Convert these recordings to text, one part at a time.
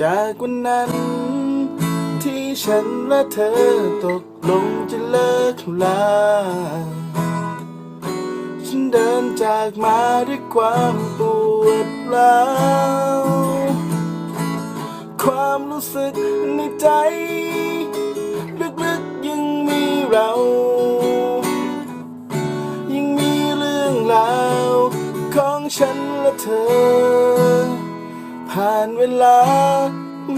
จากวันนั้น ที่ฉันและเธอตกลงจะเลิกลา ฉันเดินจากมาด้วยความปวดร้าวความรู้สึกในใจ ลึกๆยังมีเรา ยังมีเรื่องราวของฉันและเธอ ผ่านเวลา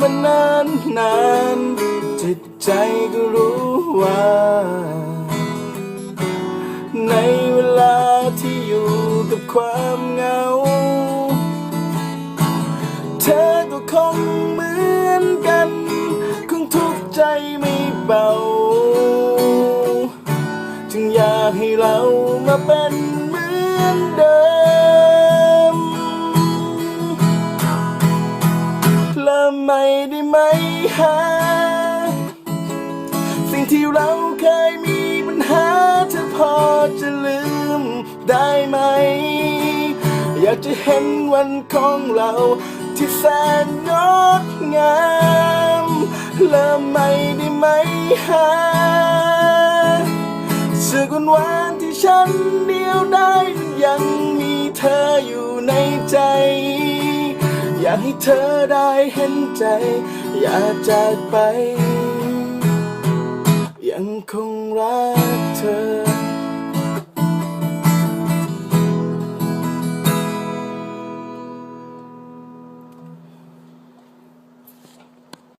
มานานนานจิตใจก็รู้ว่า ในเวลาที่อยู่กับความเหงา เธอก็คงเหมือนกัน คงทุกข์ใจไม่เบา จึงอยากให้เรามาเป็นเหมือนเดิม และไม่ได้ไหมหาสิ่งที่เราเคยมีปัญหาเธอพอจะลืมได้ไหม อยากจะเห็นวันของเราที่แสนงดงามและไม่ได้ไหมหาสึกวันวานที่ฉันเดียวได้ยังมีเธออยู่ในใจ อยากให้เธอได้เห็นใจ อย่าจากไป ยังคงรักเธอ